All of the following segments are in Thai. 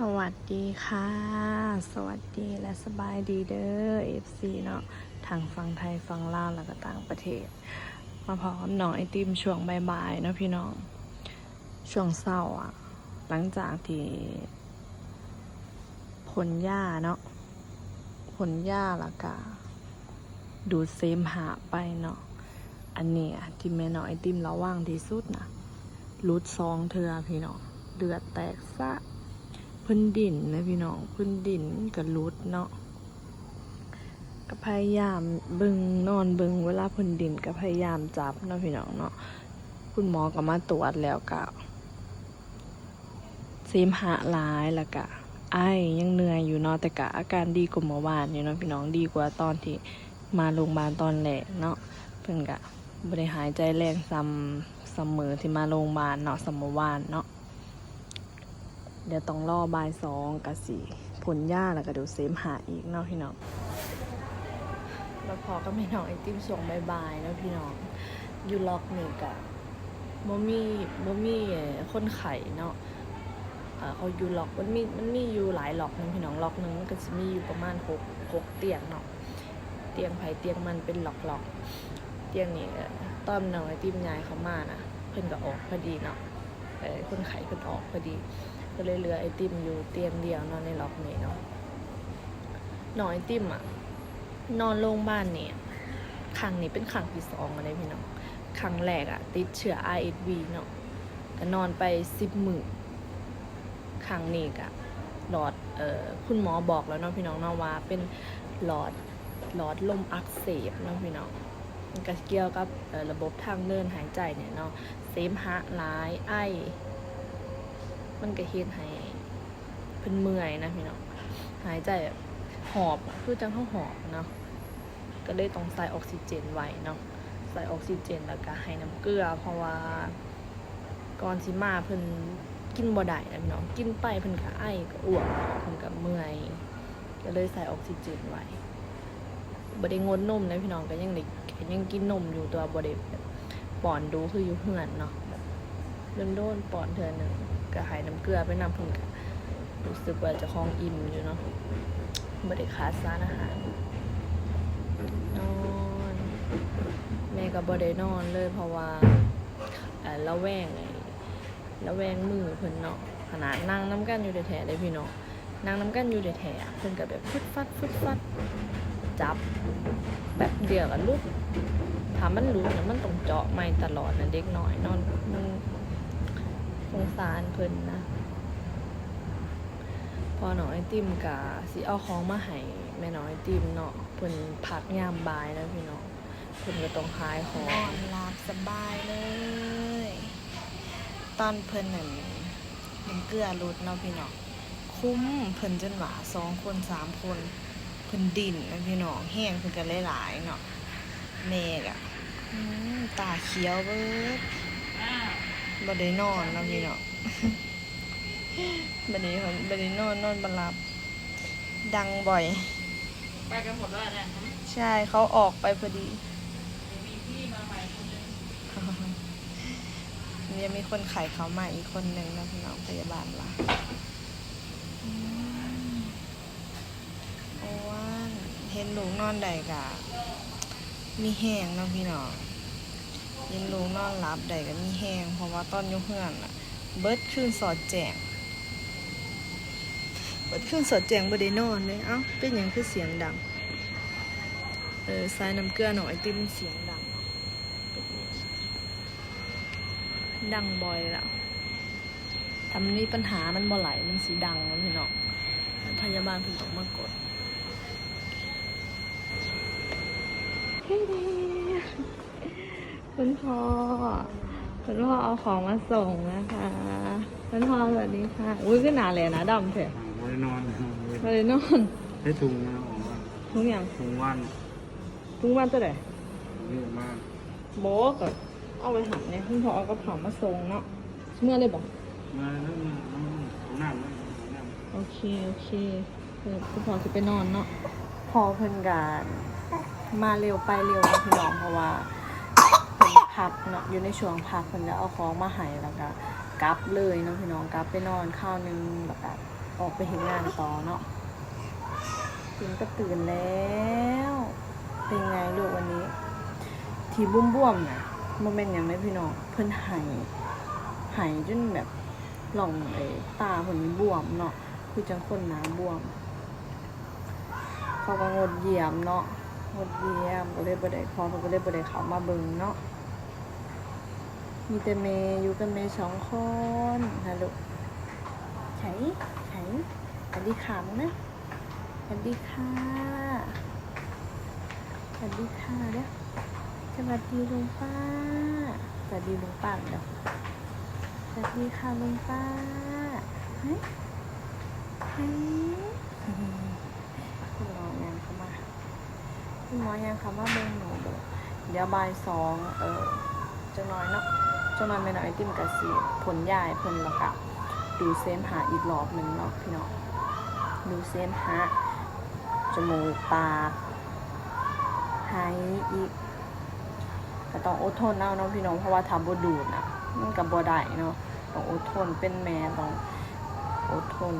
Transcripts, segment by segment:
สวัสดีค่ะ สวัสดีและสบายดีเด้อ FC เนาะทางฝั่งไทยฝั่งลาวแล้วก็ต่างประเทศ มาพร้อมน้องไอติมช่วงบ่ายๆเนาะพี่น้อง ช่วงเศร้าอะหลังจากที่ผลหญ้าเนาะผลหญ้าล้วก็ดูดเซมหะไปเนาะอันเนี้ยที่แม่น้องไอติมระว่างที่สุดนะรุดซองเธอพี่น้องเลือดแตกซะ พื้นดินนะพี่น้องพื้นดินกับรุดเนาะก็พยายามเบึงนอนเบึงเวลาพื้นดินก็พยายามจับเนาะพี่น้องเนาะคุณหมอก็มาตรวจแล้วก็เสมหะหลายแล้วก็ไอยังเหนื่อยอยู่เนาะแต่ก็อาการดีกว่าเมื่อวานอยู่เนาะพี่น้องดีกว่าตอนที่มาโรงพยาบาลตอนแรกเนาะเพิ่นก็บริหายใจแรงซ้ำเสมอที่มาโรงพยาบาลเนาะสมวานเนาะ เดี๋ยวต้องรอบ่ายสองกับสี่ผลย่าแล้วก็เดี๋ยวเซมหาอีกเนาะพี่น้องแล้วพอก็ไม่น้องไอติมส่งบายบายนะพี่น้องอยู่ล็อกนี่กะบ่มีบ่มีเอ่อคนไข่เนาะเขาอยู่ล็อกมันมีมันมีอยู่หลายล็อกนึงพี่น้องล็อกหนึงมันก็จะมีอยู่ประมาณหกหกเตียงเนาะเตียงไผ่เตียงมันเป็นล็อกล็อกเตียงนี้เอ่อตอนน้องไอติมยายเขามานะเพิ่นก็ออกพอดีเนาะเออคนไข้เพิ่นออกพอดี ก็เลยเหลือไอติมอยู่เตียงเดียวนอนในล็อกนี้เนาะนอนไอติมอะนอนโรงพยาบาลเนี่ยครั้งนี้เป็นครั้งที่สองเลยพี่น้องครั้งแรกอะติดเชื้อ RSV เนาะก็นอนไปสิบมื้อครั้งนี้ก็หลอดเอ่อคุณหมอบอกแล้วเนาะพี่น้องเนาะว่าเป็นหลอดหลอดลมอักเสบเนาะพี่น้องมันก็เกี่ยวกับระบบทางเดินหายใจเนี่ยเนาะเสมหะหลายไอ มันก็เฮ็ดให้เพิ่นเมื่อยนะพี่น้องหายใจแบบหอบคือจังเขาหอบเนาะก็เลยต้องใส่ออกซิเจนไว้เนาะใส่ออกซิเจนแล้วก็ให้น้ำเกลือ เพราะว่าก่อนสิมาเพิ่นกินบ่ได้นะพี่น้องกินไปเพิ่นก็ไอก็อ้วกเพิ่นก็เมื่อยก็เลยใส่ออกซิเจนไว้บ่ได้งดนมนะพี่น้องก็ยังได้ก็ยังกินนมอยู่ตัวบ่ได้ป้อนดูคืออยู่เฮือนเนาะแบบโดนๆป้อนเทื่อหนึง ก็หายน้ำเกลือไปนำเพิ่นก็รู้สึกว่าจะคลองอิ่มอยู่เนาะบ่ได้ขาดสารอาหารนอนแม่ก็บ่ได้นอนเลยเพราะว่าเอ่อระแวงไอ้ระแวงมือเพิ่นเนาะขนาดนั่งน้ำกันอยู่แท้ๆเลยพี่เน้องนั่งน้ำกันอยู่แท้ๆเพิ่นก็แบบฟึดฟัดฟึดฟัดจับแบบเดียวกันลุกถ้ามันรู้นะมันต้องเจาะไม่ตลอดนะเด็กน้อยนอนมัน สารเพิ่นนะ พอหน่อยติมกะสิเอาของมาให้แม่น้อยติมเนาะเพิ่นพักยามบ่ายนะพี่น้องเพิ่นก็ต้องขายของนอนหลับสบายเลย ตอนเพิ่นนั่นมันเกลือรุดเนาะพี่น้องคุ้มเพิ่นจนว่าสองคนสามคนเพิ่นดินนะพี่น้องแห้งเพิ่นก็หลายๆเนาะแม่กะอืมตาเขียวเบิด บ่ได้นอนนะพี่เนาะบ่ได้เขาบ่ได้นอนนอนบ่หลับ ดังบ่อย ไปกันหมดแล้วเนี่ยใช่เขาออกไปพอดีมีพี่มาใหม่คนนึงยังมีคนขายเขามาอีกคนหนึ่งนะพี่น้องพยาบาลว่าอืมโอ้ว่าเห็นลูกนอนใดกะ มีแห้งเนาะพี่น้อง เห็นลูนอนหลับใดก็มีแห้งเพราะว่าตอนอยู่เฮือนอะเบิดคืนสอดแจงเบิดคืนสอดแจงบ่ได้นอนเลยเอ้าเป็นหยังคือเสียงดังเออสายน้ำเกลือหน่อยติมเสียงดัง ดังบ่อยแล้วถ้ามันมีปัญหามันบ่ไหลมันสีดังแล้วพี่น้องพยาบาลเพิ่งต้องมากด คุณพ่อคุณพ่อเอาของมาส่งนะคะคุณพ่อสวัสดีค่ะ อุ้ยก็หนาเลยนะดำเถอะไม่ได้นอนมาเลยนอนได้ถุงมาออกมาทุกอย่างถุงวันทุกวันตัวไหนเยอะมากโบกับเอาไปหันเนี่ยคุณพ่อเอากระเป๋ามาส่งเนาะเมื่อเลยบอกมาเรื่องน้ำน้ำน้ำน้ำโอเคโอเคเดี๋ยวคุณพ่อจะไปนอนเนาะพอเพิ่นกานมาเร็วไปเร็วนะพี่น้องเพราะว่าเพักเนาะอยู่ในช่วงพักเพิ่นแล้วเอาของมาให้แล้วก็กลับเลยเนาะพี่น้องกลับไปนอนข้าวนึงแล้วก็ออกไปเห็นงานต่อเนาะตื่นก็ตื่นแล้ว เป็นไงลูกวันนี้ ทีบุ้มบ่วมๆนะโมเมนต์ยังไม่พี่น้องเพิ่นห้ไห้จนแบบหล่องไอ้ตาเพิ่นบวมเนาะคือจังคนหน้ำบวม เขาก็งดเยี่ยมเนาะงดเยี่ยมก็เลยบ่ได้พอเขาก็เลยบ่ได้เข้ามาเบิ่งเนาะ มีแต่เมย์อยู่กับเมย์สองคนนะลูกไขไขสวัสดีค่ะมึงนะสวัสดีค่ะสวัสดีค่ะเด้อสวัสดีลุงป้าสวัสดีลุงป้าเด้อสวัสดีค่ะลุงป้าเฮ้ยเฮ้ยคุณหมอยังเข้ามาคุณหมอยังเข้ามาเบิ่งหนูเด้อเดี๋ยวบ่ายสองเออจังน้อยเนาะ จังน้อยไม่น้อยติมกะสีผลยายเพิ่นแล้วก็ดูเซมหาอีกรอบหนึ่งเนาะพี่น้องดูเซมหาจมูกปากหายอีกก็ต้องอดทนเอาเนาะพี่น้องเพราะว่าทำบดูดน่ะมันกับบ่ได้เนาะต้องอดทนเป็นแม่ต้องอดทน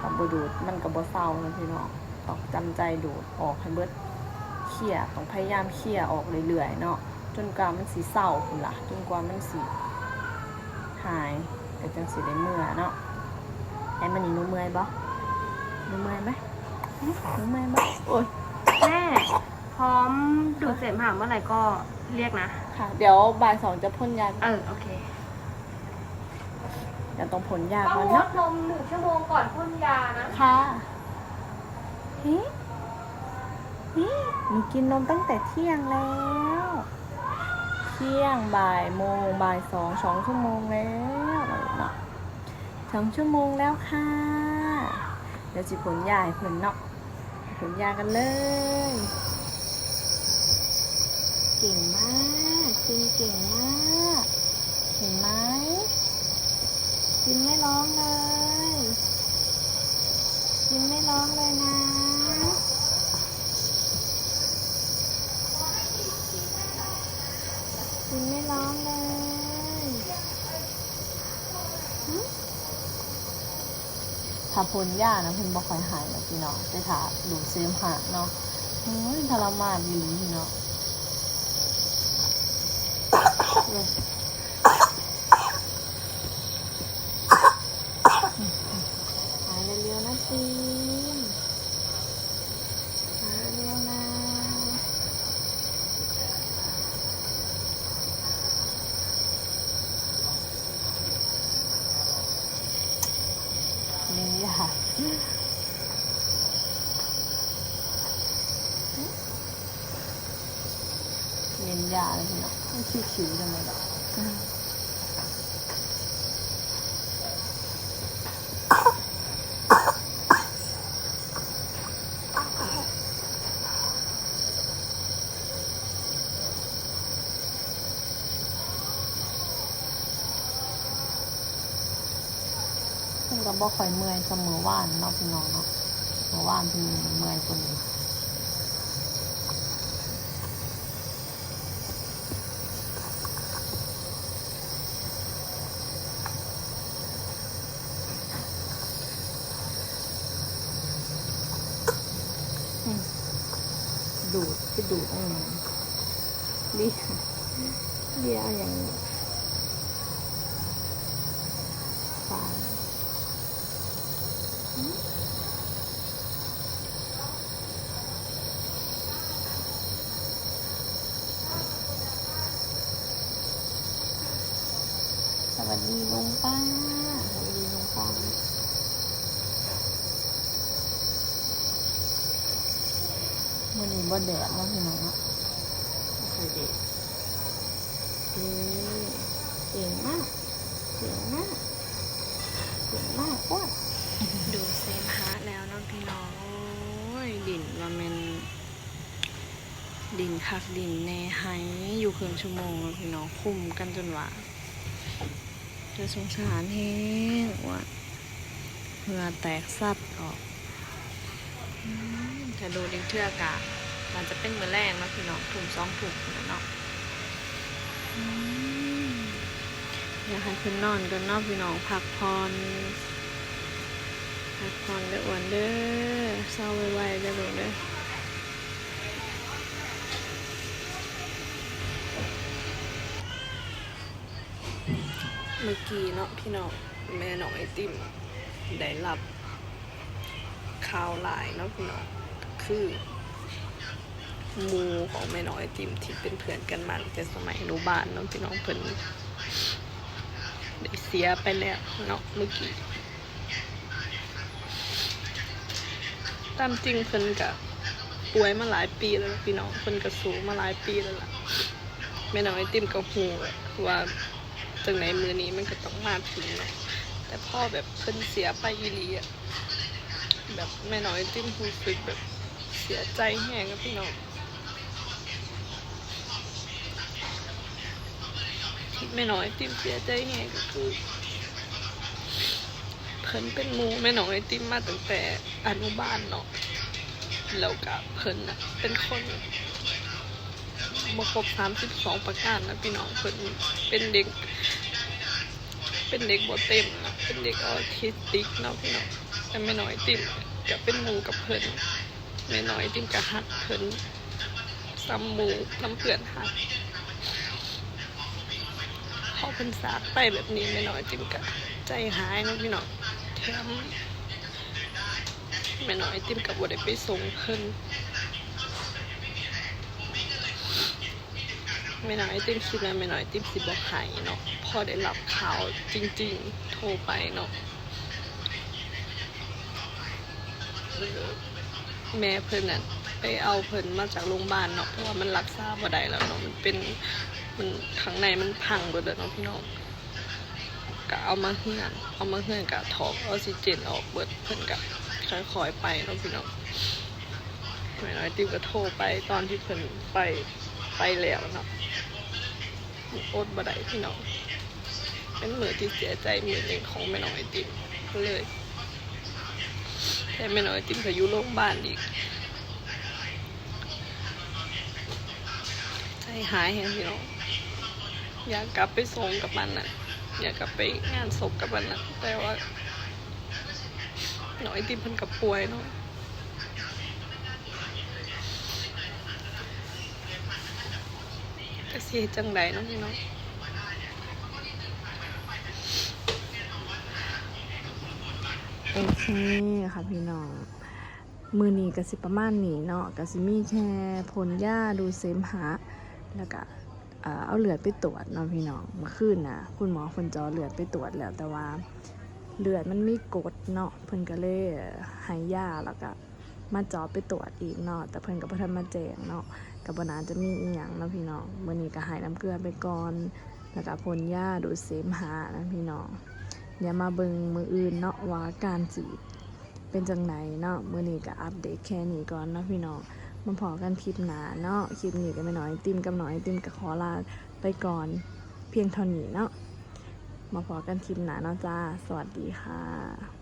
กับบดูดมันกับบเศร้านะพี่น้องต้องจำใจดูดออกให้เบิดเขี่ยต้องพยายามเขี่ยออกเรื่อยๆเนาะ จนกว่ามันสีเศร้าคุณล่ะ จนกว่ามันสีหายก็จังสีได้เมื่อเนาะไอ้มันนี่หนูเมื่อยบ่หนูเมื่อยไหมหึหนูเมื่อยบ่โอ้ยแม่พร้อมดูดเสมหะเมื่อไหร่ก็เรียกนะ ค่ะ เดี๋ยวบ่ายสองจะพ่นยาเออ โอเคเดี๋ยวต้องพ่นยาต้ก่อองนงเนาะดนมหนึ่งชั่วโมงก่อนพ่นยานะค่ะเฮ้นี่หนูกินนมตั้งแต่เที่ยงแล้วเที่ยงบ่ายโมงบ่ายสองสองชั่วโมงแล้วเนาะสองชั่วโมงแล้วค่ะเดี๋ยวสิผลยาให้ผลเนาะผลยากันเลย เก่งมากซินเก่งมากเห็นไหมซินไม่ร้องเลยซินไม่ร้องเลยนะ ซินไม่ร้องเลยหึ ถ้าพ้นยานะเพิ่นบ่ค่อยหายนะพี่น้องแต่ถ้าดูดเสมหะเนาะโอ้ยทรมานดีหลีพี่เนาะหายเร็วๆนะซีนหายเร็วๆนะ เลี้ยง ยาเลี้ยงยาเลย ม่คิ้วคิ้วจังเลยอะเพิ่นก็บ่ค่อยเมื่อยเสมอว่านเนาะพี่น้องเนาะเมื่อว่านเพิ่เมื่อยคนนี้ดูดไปดูดอืมเรียเรียอย่างนี้ฟาน สวัสดีลุงป้า สวัสดีลุงป้า มื่อนี้บ่แดดเนาะพี่น้องเนาะบ่ค่อยแดดเย้เก่งมากเก่งมากเก่งมากว้าดูเซมฮาแล้วเนาะพี่น้องโอ้ยดินว่ามันดินคักดินแน่ไห้อยู่ครึ่งชั่วโมงพี่น้องคุมกันจนว่าจะสงสารแห้งว่าเหงื่อแตกซัดออก มถ้าดูดิงเทือกอะมันจะเป็นมือแรงเนาะพี่น้องถุงสองถุงนะเนาะอืมอยากให้เพิ่นนอนกันเนาะพี่น้องพักผ่อนพักผ่อนเด้ออ้วนเด้อเศร้าไวๆเด้อลูกเด้อเมื่อกี้เนาะพี่น้องแม่น้องไอติมได้รับข่าวหลายเนาะพี่น้อง คือหมูของแม่น้องไอติมที่เป็นเพื่อนกันมาตั้งแต่สมัยอนุบาลเนาะพี่น้องเพิ่นได้เสียไปแล้วเนาะเมื่อกี้ตามจริงเพิ่นกะป่วยมาหลายปีแล้วพี่น้องเพิ่นกะสูงมาหลายปีแล้วล่ะแม่น้องไอติมก็ฮู้แหละว่าจังไหนมือนี้มันก็ต้องมาถึงเนาะแต่พ่อแบบเพิ่นเสียไปอีหลีอะแบบแม่น้องไอติมรู้สึกแบบ เสียใจแห้งกับพี่น้องที่แม่น้องไอติมเสียใจแห้งก็คือเพิ่นเป็นมูแม่น้องไอติมมาตั้งแต่อนุบาลเนาะแล้วก็เพิ่นนะเป็นคนบ่ครบสามสิบสองประการนะพี่น้องเพิ่นเป็นเด็ก เป็นเด็กบ่เต็มนะเป็นเด็กออทิสติกเนาะพี่น้องแต่แม่น้องไอติมก็เป็นมูกับเพิ่น น้องไอติมก็ฮักเพิ่นซ้ำหมูน้ำเพื่อนฮักพอเพิ่นสากไปแบบนี้แม่น้องไอติมก็ใจหายนะพี่น้องแถมแม่น้อยติมกับบ่ได้ไปส่งเพิ่นแม่น้อยติมคิดว่าแม่น้อยติมสิบ่หายเนาะพอได้รับข่าวจริง ๆ โทรไปเนาะเออ แม่เพิ่นน่ะไปเอาเพิ่นมาจากโรงพยาบาลเนาะเพราะว่ามันรักษาบ่ได้แล้วเนาะมันเป็นมันข้างในมันพังเบิดแล้วเนาะพี่น้องก็เอามาเฮือนเอามาเฮือนกะถอกออกซิเจนออกเบิดเพิ่นกะค่อยๆไปเนาะพี่น้องแม่น้อยติวก็โทรไปตอนที่เพิ่นไปไปแล้วเนาะอดบ่ได้พี่น้องเป็นมือที่เสียใจมือหนึ่งของแม่น้อยติวก็เลย แต่แม่น้อยติวก็ยู่โรงพยาบาลอีก ใจหายแฮงพี่น้องอยากกลับไปส่งกับมันน่ะ อยากกลับไปงานศพกับมันนะแต่ว่าหน่อยติมเพิ่นกับป่วยเนาะก็เสียจังใดเนาะพี่น้องโอ เคค่ะพี่น้องมือนี้ก็สิประมาณนี้เนาะก็สิมีแค่ผลหญ้าดูเสมหะแล้วก็เอาเลือดไปตรวจเนาะพี่น้องเมื่อคืนนะคุณหมอเพิ่นจาะเลือดไปตรวจแล้วแต่ว่าเลือดมันไมีกดเนาะเพิ่นก็เลยให้ยาแล้วก็มาจาะไปตรวจอีกเนาะแต่เพิ่นก็บ่ทันมาแจงเนาะก็บ่น่าจะมีอีหยังเนาะพี่น้องมื้อนี้ก็ให้น้ำเกลือไปก่อนแล้วก็พ่นยาดูดเสมหะนะพี่น้อง เดี๋ยวมาเบิงมืออื่นเนาะว่าการสีเป็นจังไหนเนาะมือนี้ก็อัปเดตแค่นี้ก่อนนะพี่น้องมาพอกันคลิปหนาเนาะคลิปนี้ก็ไม่น้อยติมกับน้อยติมกับขอลาไปก่อนเพียงเท่านี้เนาะมาพอกันคลิปหนาเนาะจ้า สวัสดีค่ะ